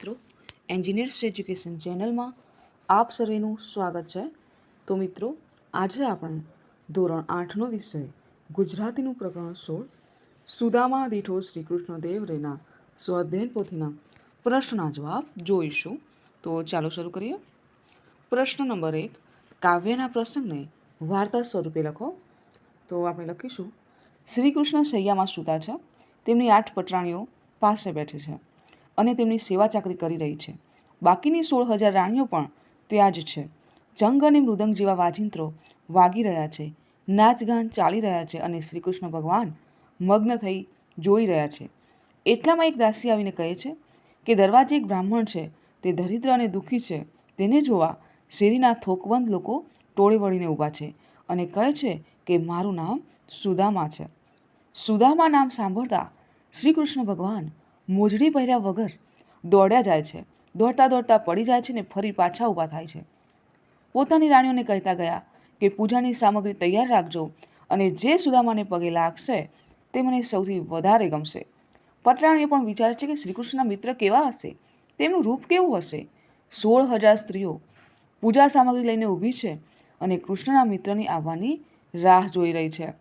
મિત્રો engineers education ચેનલમાં આપ સર્વેનું સ્વાગત છે. તો મિત્રો, આજે આપણે ધોરણ આઠનો વિષય, ગુજરાતીનું પ્રકરણ સોળ, સુદામા દીઠો શ્રી કૃષ્ણદેવ રેના સ્વાધ્યાયન પોથીના પ્રશ્નના જવાબ જોઈશું. તો ચાલો શરૂ કરીએ. પ્રશ્ન નંબર એક, કાવ્યના પ્રસંગને વાર્તા સ્વરૂપે લખો. તો આપણે લખીશું, શ્રી કૃષ્ણ સુતા સૂતા છે. તેમની આઠ પટરાણીઓ પાસે બેઠી છે. અને તેમની સેવા ચાકરી કરી રહી છે. બાકીની સોળ હજાર રાણીઓ પણ ત્યાં જ છે. જંગ અને મૃદંગ જેવા વાજિંત્રો વાગી રહ્યા છે. નાચગાન ચાલી રહ્યા છે અને શ્રી કૃષ્ણ ભગવાન મગ્ન થઈ જોઈ રહ્યા છે. એટલામાં એક દાસી આવીને કહે છે કે, દરવાજે એક બ્રાહ્મણ છે. તે દરિદ્ર અને દુઃખી છે. તેને જોવા શેરીના થોકબંધ લોકો ટોળે વળીને ઊભા છે અને કહે છે કે, મારું નામ સુદામા છે. સુદામા નામ સાંભળતા શ્રી કૃષ્ણ ભગવાન મોજડી પહેર્યા વગર દોડ્યા જાય છે. દોડતા દોડતા પડી જાય છે ને ફરી પાછા ઊભા થાય છે. પોતાની રાણીઓને કહેતા ગયા કે, પૂજાની સામગ્રી તૈયાર રાખજો અને જે સુદામાને પગે લાગશે તે મને સૌથી વધારે ગમશે. પટરાણીએ પણ વિચારે છે કે, શ્રીકૃષ્ણના મિત્ર કેવા હશે? તેમનું રૂપ કેવું હશે? સોળ હજાર સ્ત્રીઓ પૂજા સામગ્રી લઈને ઊભી છે અને કૃષ્ણના મિત્રની આવવાની રાહ જોઈ રહી છે.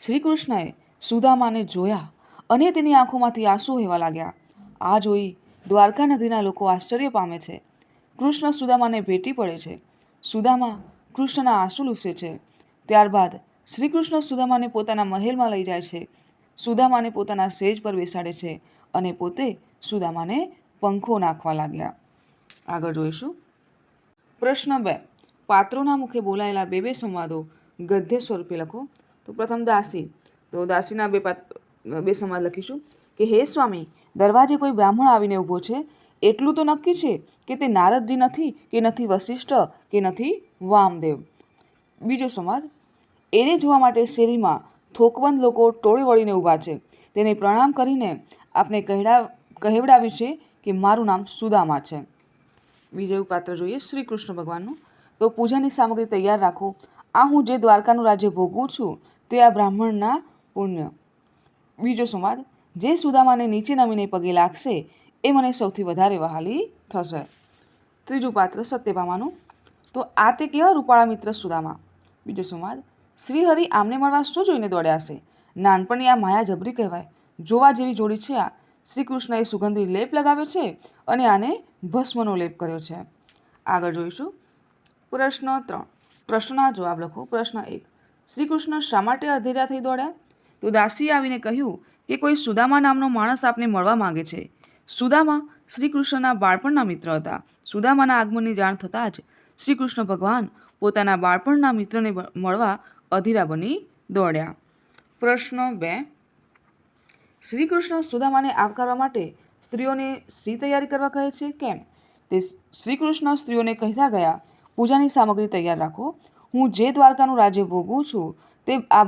શ્રીકૃષ્ણએ સુદામાને જોયા અને તેની આંખોમાંથી આંસુ વહેવા લાગ્યા. આ જોઈ દ્વારકા નગરીના લોકો આશ્ચર્ય પામે છે. કૃષ્ણ સુદામાને ભેટી પડે છે. સુદામા કૃષ્ણના આંસુ લૂસે છે. ત્યારબાદ શ્રી કૃષ્ણ સુદામાને પોતાના મહેલમાં લઈ જાય છે. સુદામાને પોતાના સેજ પર બેસાડે છે અને પોતે સુદામાને પંખો નાખવા લાગ્યા. આગળ જોઈશું. પ્રશ્ન બે. પાત્રોના મુખે બોલાયેલા બે બે સંવાદો ગદ્ય સ્વરૂપે લખો. તો પ્રથમ દાસી. તો દાસીના બે પાત બે સંવાદ લખીશું કે, હે સ્વામી, દરવાજે કોઈ બ્રાહ્મણ આવીને ઊભો છે? એટલું તો નક્કી છે કે તે નારદજી નથી, કે નથી વશિષ્ઠ કે નથી વામદેવ. બીજો સંવાદ એને જોવા માટે શેરીમાં થોકબંધ લોકો ટોળે વળીને ઊભા છે. તેને પ્રણામ કરીને આપણે કહેડા કહેવડાવ્યું છે કે, મારું નામ સુદામા છે. બીજું પાત્ર જોઈએ, શ્રી કૃષ્ણ ભગવાનનું. તો પૂજાની સામગ્રી તૈયાર રાખો. આ હું જે દ્વારકાનું રાજ્ય ભોગવું છું, તે આ બ્રાહ્મણના પુણ્ય. બીજો સંવાદ, જે સુદામાને નીચે નમીને પગે લાગશે, એ મને સૌથી વધારે વહાલી થશે. ત્રીજું પાત્ર, સત્યભામાનું. તો આ તે કેવા રૂપાળા મિત્ર સુદામા? બીજો સંવાદ, શ્રીહરિ આમને મળવા શું જોઈને દોડ્યા હશે? નાનપણની આ માયા જબરી કહેવાય. જોવા જેવી જોડી છે આ. શ્રી કૃષ્ણએ સુગંધી લેપ લગાવ્યો છે અને આને ભસ્મનો લેપ કર્યો છે. આગળ જોઈશું. પ્રશ્ન ત્રણ. પ્રશ્નના જવાબ લખો. પ્રશ્ન એક. શ્રી કૃષ્ણ શા માટે અધેર્યા થઈ દોડ્યા? તો દાસીએ આવીને કહ્યું કે કોઈ સુદામા નામનો માણસ આપને મળવા માંગે છે. સુદામા શ્રી કૃષ્ણના બાળપણના મિત્ર હતા. સુદામાના આગમનની જાણ થતાં જ શ્રી કૃષ્ણ ભગવાન પોતાના બાળપણના મિત્રને મળવા અધીરા બની દોડ્યા. પ્રશ્ન બે. શ્રી કૃષ્ણ સુદામાને આવકારવા માટે સ્ત્રીઓને સી તૈયારી કરવા કહે છે? કેમ? તે શ્રી કૃષ્ણ સ્ત્રીઓને કહેતા ગયા, પૂજાની સામગ્રી તૈયાર રાખો. હું જે દ્વારકાનું રાજ્ય ભોગવું છું, તે આ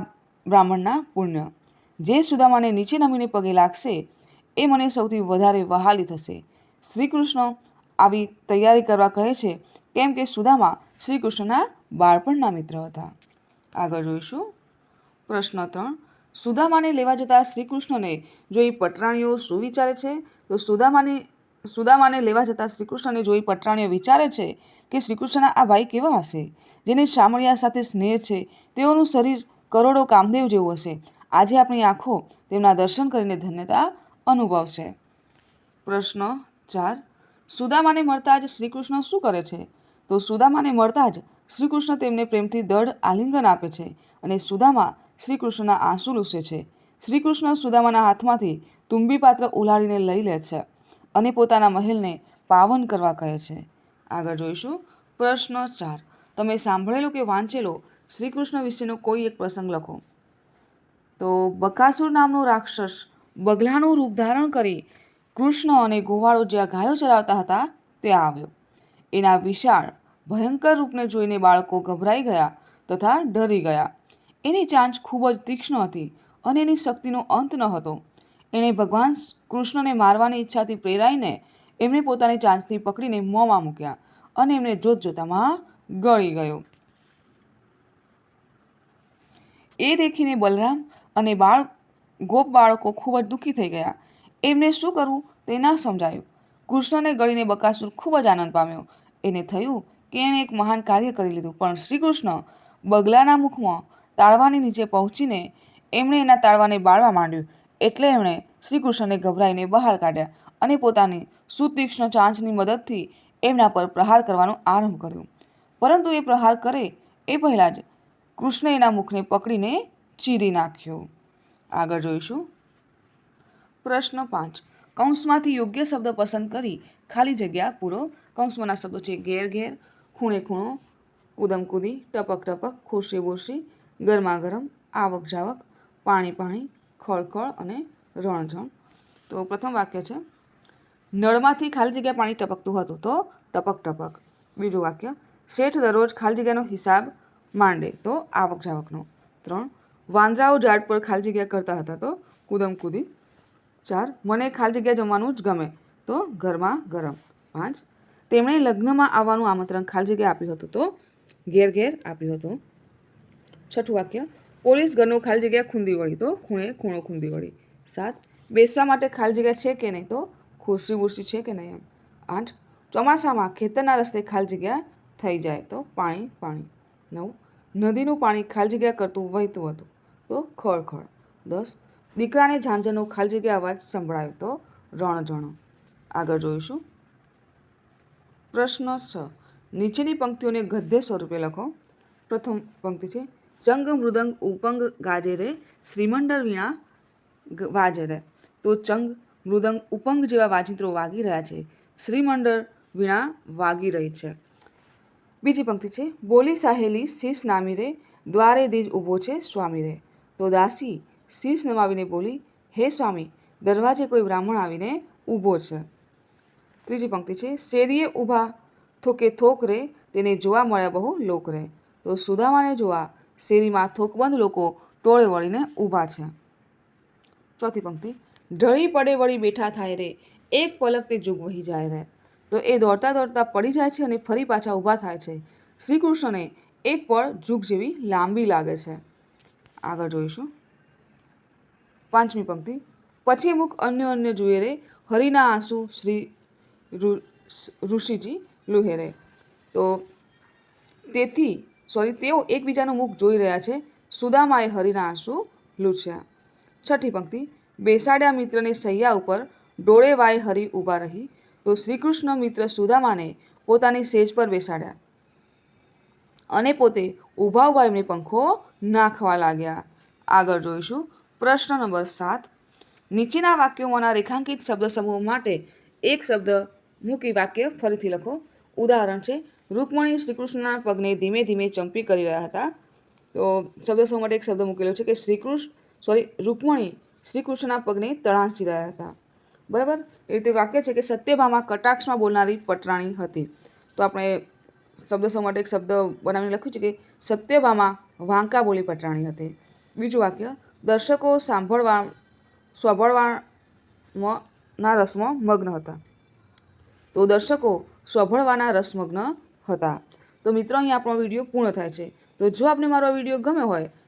બ્રાહ્મણના પુણ્ય. જે સુદામાને નીચે નમીને પગે લાગશે, એ મને સૌથી વધારે વહાલી થશે. શ્રી કૃષ્ણ આવી તૈયારી કરવા કહે છે, કેમ કે સુદામા શ્રી કૃષ્ણના બાળપણના મિત્ર હતા. આગળ જોઈશું. પ્રશ્ન ત્રણ. સુદામાને લેવા જતા શ્રી કૃષ્ણને જોઈ પટરાણીઓ શું વિચારે છે? તો સુદામાની, સુદામાને લેવા જતા શ્રી કૃષ્ણને જોઈ પટરાણીઓ વિચારે છે કે શ્રી કૃષ્ણના આ ભાઈ કેવા હશે? જેને શામળિયા સાથે સ્નેહ છે, તેઓનું શરીર કરોડો કામદેવ જેવું હશે. આજે આપણી આંખો તેમના દર્શન કરીને ધન્યતા અનુભવશે. પ્રશ્ન ચાર. સુદામાને મળતા જ શ્રીકૃષ્ણ શું કરે છે? તો સુદામાને મળતા જ શ્રીકૃષ્ણ તેમને પ્રેમથી દઢ આલિંગન આપે છે અને સુદામા શ્રીકૃષ્ણના આંસુ લૂસે છે. શ્રીકૃષ્ણ સુદામાના હાથમાંથી તુંબી પાત્ર ઉલાળીને લઈ લે છે અને પોતાના મહેલને પાવન કરવા કહે છે. આગળ જોઈશું. પ્રશ્ન ચાર. તમે સાંભળેલો કે વાંચેલો શ્રી કૃષ્ણ વિશેનો કોઈ એક પ્રસંગ લખો. તો બકાસુર નામનો રાક્ષસ બગલાનું રૂપ ધારણ કરી કૃષ્ણ અને ગોવાળો જ્યાં ગાયો ચરાવતા હતા, ત્યાં આવ્યો. એના વિશાળ, ભયંકર રૂપને જોઈને બાળકો ગભરાઈ ગયા તથા ડરી ગયા. એની ચાંચ ખૂબ જ તીક્ષ્ણ હતી અને એની શક્તિનો અંત ન હતો. એણે ભગવાન કૃષ્ણને મારવાની ઈચ્છાથી પ્રેરાઈને એમને પોતાની ચાંચથી પકડીને મોંમાં મૂક્યા અને એમને જોત જોતામાં ગળી ગયો. એ દેખીને બલરામ અને બાળ, ગોપ બાળકો ખૂબ જ દુઃખી થઈ ગયા. એમને શું કરવું તે ના સમજાયું. કૃષ્ણને ગળીને બકાસુર ખૂબ જ આનંદ પામ્યો. એને થયું કે એણે એક મહાન કાર્ય કરી લીધું, પણ શ્રી કૃષ્ણ બગલાના મુખમાં તાળવાની નીચે પહોંચીને એમણે એના તાળવાને બાળવા માંડ્યું, એટલે એમણે શ્રી કૃષ્ણને ગભરાઈને બહાર કાઢ્યા અને પોતાની સુતીક્ષ્ણ ચાંચની મદદથી એમના પર પ્રહાર કરવાનો આરંભ કર્યો. પરંતુ એ પ્રહાર કરે એ પહેલાં જ કૃષ્ણે એના મુખને પકડીને ચીરી નાખ્યો. આગળ જોઈશું. પ્રશ્ન પાંચ. કૌંસમાંથી યોગ્ય શબ્દ પસંદ કરી ખાલી જગ્યા પૂરો. કૌંસમાંના શબ્દો છે ઘેર ઘેર, ખૂણે ખૂણો, કૂદમ કૂદી, ટપક ટપક, ખુરશી બુરશી ગરમાગરમ આવક જાવક, પાણી પાણી ખળખળ અને રણઝણ. તો પ્રથમ વાક્ય છે, નળમાંથી ખાલી જગ્યા પાણી ટપકતું હતું તો ટપક ટપક. બીજું વાક્ય, શેઠ દરરોજ ખાલી જગ્યાનો હિસાબ માંડે. તો આવક જાવકનો. ત્રણ, વાંદરાઓ ઝાડ પર ખાલી જગ્યા કરતા હતા તો કૂદમ કૂદી. ચાર, મને ખાલી જગ્યા જમવાનું જ ગમે તો ઘરમાં ગરમ. પાંચ, તેમણે લગ્નમાં આવવાનું આમંત્રણ ખાલી જગ્યા આપ્યું હતું તો ઘેર ઘેર આપ્યું હતું. છઠ્ઠું વાક્ય, પોલીસ ઘરનું ખાલી જગ્યા ખૂંદી વળી તો ખૂણે ખૂણો ખૂંદી વળી. સાત, બેસવા માટે ખાલી જગ્યા છે કે નહીં તો ખુરશી બુરશી છે કે નહીં એમ. આઠ, ચોમાસામાં ખેતરના રસ્તે ખાલી જગ્યા થઈ જાય તો પાણી પાણી. નવ. નદીનું પાણી ખાલી જગ્યા કરતું વહેતું હતું. તો ખળખળ. દસ. દીકરાને ઝાંઝરનો ખાલી જગ્યા અવાજ સંભળાયો તો રણઝણો. આગળ જોઈશું. પ્રશ્ન છ. નીચેની પંક્તિઓને ગદ્ય સ્વરૂપે લખો. પ્રથમ પંક્તિ છે, ચંગ મૃદંગ ઉપંગ ગાજે રે શ્રીમંડળ વીણા ગ- વાજે રે તો ચંગ મૃદંગ ઉપંગ જેવા વાજિંત્રો વાગી રહ્યા છે. શ્રીમંડળ વીણા વાગી રહી છે. બીજી પંક્તિ છે, બોલી સાહેલી શીશ નામી રે, દ્વારે દીજ ઊભો છે સ્વામી રે. તો દાસી, શીશ નમાવીને બોલી, હે સ્વામી, દરવાજે કોઈ બ્રાહ્મણ આવીને ઊભો છે. ત્રીજી પંક્તિ છે, શેરીએ ઊભા થોકે થોક રે, તેને જોવા મળ્યા બહુ લોક રે. તો સુદામાને જોવા, શેરીમાં થોકબંધ લોકો ટોળે વળીને ઊભા છે. ચોથી પંક્તિ, ઢળી પડે વળી બેઠા થાય રે, એક પલક તે જુગ વહી જાય રે. તો એ દોડતા દોડતા પડી જાય છે અને ફરી પાછા ઊભા થાય છે. શ્રી કૃષ્ણને એક પળ જુગ જેવી લાંબી લાગે છે. આગળ જોઈશું. પાંચમી પંક્તિ. પછી અમુક અન્ય અન્ય જુએ રે હરિના આંસુ શ્રી ઋષિજી લુહેરે. તો તેથી સોરી તેઓ એકબીજાનું મુખ જોઈ રહ્યા છે. સુદામાએ હરિના આંસુ લૂછ્યા. છઠ્ઠી પંક્તિ. બેસાડ્યા મિત્રને સૈયા ઉપર ડોળે વાય હરી ઊભા રહી. તો શ્રીકૃષ્ણ મિત્ર સુદામાને પોતાની સેજ પર બેસાડ્યા. અને પોતે ઊભા ઊભા એમને પંખો નાખવા લાગ્યા. આગળ જોઈશું પ્રશ્ન નંબર સાત. નીચેના વાક્યોમાંના રેખાંકિત શબ્દ સમૂહ માટે એક શબ્દ મૂકી વાક્ય ફરીથી લખો. ઉદાહરણ છે, રૂકમણી શ્રીકૃષ્ણના પગને ધીમે ધીમે ચંપી કરી રહ્યા હતા. તો શબ્દ સમૂહ માટે એક શબ્દ મૂકેલો છે કે શ્રીકૃષ્ણ સોરી રૂકમણી શ્રીકૃષ્ણના પગને તણાસી રહ્યા હતા. બરાબર? એ રીતે વાક્ય છે કે સત્યભામા કટાક્ષમાં બોલનારી પટરાણી હતી. તો આપણે શબ્દ સમૂહ માટે એક શબ્દ બનાવીને લખ્યું છે કે સત્યભામા વાંકા બોલી પટરાણી હતી. બીજું વાક્ય, દર્શકો સાંભળવા સાંભળવામાં ના રસમાં મગ્ન હતા. તો દર્શકો સાંભળવાના રસમગ્ન હતા. તો મિત્રો અહીં આપણો વીડિયો પૂર્ણ થાય છે. તો જો આપને મારો વીડિયો ગમ્યો હોય